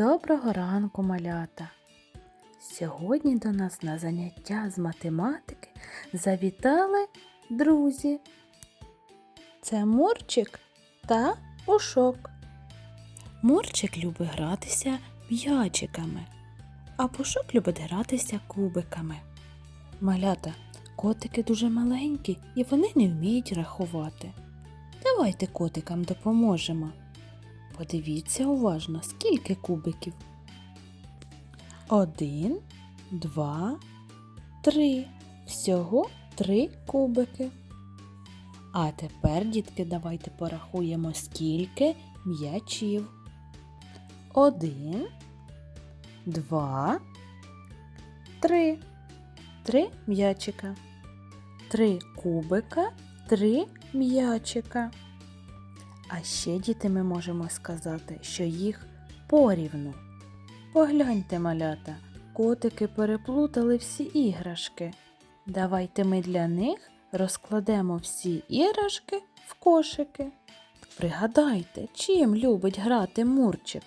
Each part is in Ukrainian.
Доброго ранку, малята! Сьогодні до нас на заняття з математики завітали друзі. Це Мурчик та Пушок. Мурчик любить гратися м'ячиками, а Пушок любить гратися кубиками. Малята, котики дуже маленькі і вони не вміють рахувати. Давайте котикам допоможемо. Подивіться уважно, скільки кубиків. Один, два, три. Всього три кубики. А тепер, дітки, давайте порахуємо, скільки м'ячів. Один, два, три. Три м'ячика. Три кубика, три м'ячика. А ще, діти, ми можемо сказати, що їх порівну. Погляньте, малята, котики переплутали всі іграшки. Давайте ми для них розкладемо всі іграшки в кошики. Пригадайте, чим любить грати Мурчик?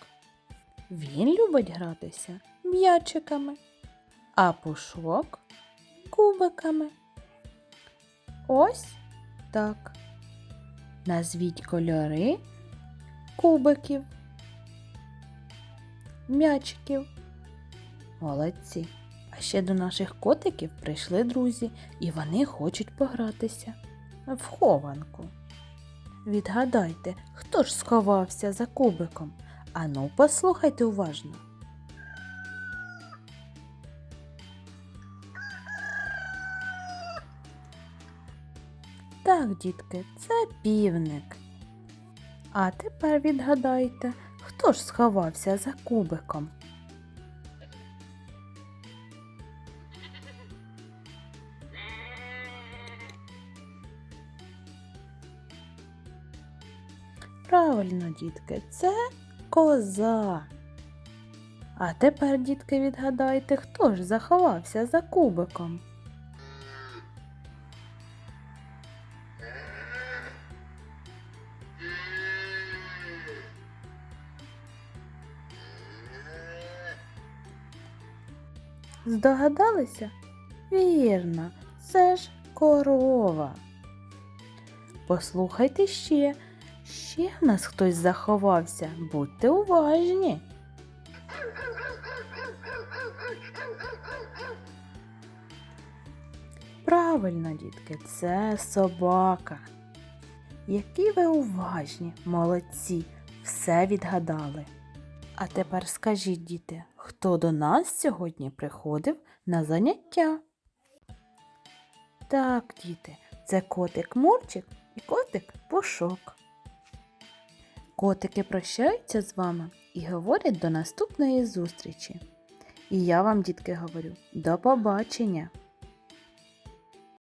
Він любить гратися м'ячиками, а пушок кубиками. Ось так. Назвіть кольори кубиків, м'ячиків. Молодці. А ще до наших котиків прийшли друзі, і вони хочуть погратися в хованку. Відгадайте, хто ж сховався за кубиком? Ану, послухайте уважно. Так, дітки, це півник. А тепер відгадайте, хто ж сховався за кубиком? Правильно, дітки, це коза. А тепер, дітки, відгадайте, хто ж заховався за кубиком? Здогадалися? Вірно, це ж корова. Послухайте ще, ще в нас хтось заховався. Будьте уважні. Правильно, дітки, це собака. Які ви уважні, молодці, все відгадали. А тепер скажіть, діти, хто до нас сьогодні приходив на заняття? Так, діти, це котик Мурчик і котик Пушок. Котики прощаються з вами і говорять до наступної зустрічі. І я вам, дітки, говорю, до побачення!